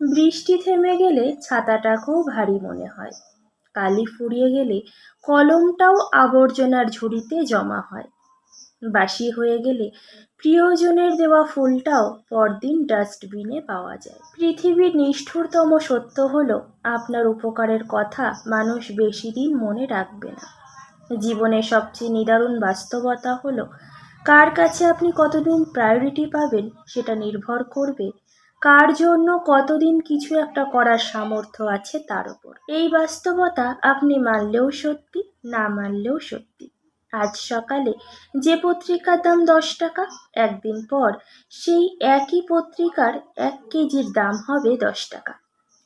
বৃষ্টি থেমে গেলে ছাতাটাকেও ভারী মনে হয়। কালি ফুরিয়ে গেলে কলমটাও আবর্জনার ঝুড়িতে জমা হয়। বাসি হয়ে গেলে প্রিয়জনের দেওয়া ফুলটাও পরদিন ডাস্টবিনে পাওয়া যায়। পৃথিবীর নিষ্ঠুরতম সত্য হলো, আপনার উপকারের কথা মানুষ বেশি দিন মনে রাখবে না। জীবনের সবচেয়ে নিদারুণ বাস্তবতা হলো, কার কাছে আপনি কতদিন প্রায়োরিটি পাবেন সেটা নির্ভর করবে কার জন্য কতদিন কিছু একটা করার সামর্থ্য আছে তার উপর। এই বাস্তবতা আপনি মানলেও সত্যি, না মানলেও সত্যি। আজ সকালে যে পত্রিকার দাম দশ টাকা, একদিন পর সেই একই পত্রিকার এক কেজির দাম হবে দশ টাকা।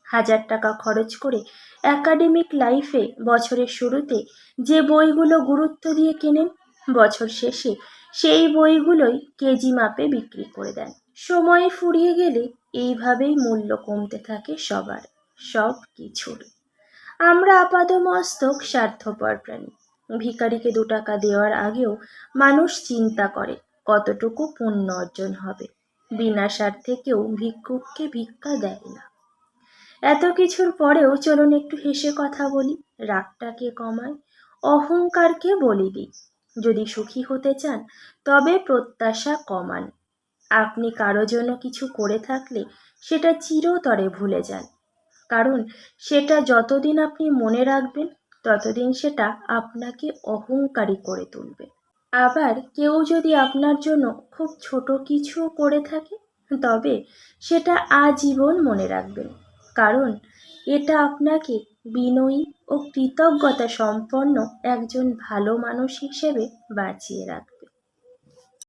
হাজার টাকা খরচ করে একাডেমিক লাইফে বছরের শুরুতে যে বইগুলো গুরুত্ব দিয়ে কেনেন, বছর শেষে সেই বইগুলোই কেজি মাপে বিক্রি করে দেন। সময় ফুরিয়ে গেলে এইভাবেই মূল্য কমতে থাকে সবার, সব কিছুর। আমরা আপাদমস্তক স্বার্থপর প্রাণী। ভিখারিকে দু টাকা দেওয়ার আগেও মানুষ চিন্তা করে কতটুকু পুণ্য অর্জন হবে। বিনা স্বার্থে কেউ ভিক্ষুককে ভিক্ষা দেয় না। এত কিছুর পরেও চলুন একটু হেসে কথা বলি। রাগটাকে কমায়? অহংকারকে বলি দিই। যদি সুখী হতে চান, তবে প্রত্যাশা কমান। আপনি কারও জন্য কিছু করে থাকলে সেটা চিরতরে ভুলে যান। কারণ সেটা যতদিন আপনি মনে রাখবেন, ততদিন সেটা আপনাকে অহংকারী করে তুলবে। আবার কেউ যদি আপনার জন্য খুব ছোট কিছু করে থাকে, তবে সেটা আজীবন মনে রাখবেন। কারণ এটা আপনাকে বিনয়ী ও কৃতজ্ঞতা সম্পন্ন একজন ভালো মানুষ হিসেবে বাঁচিয়ে রাখবে।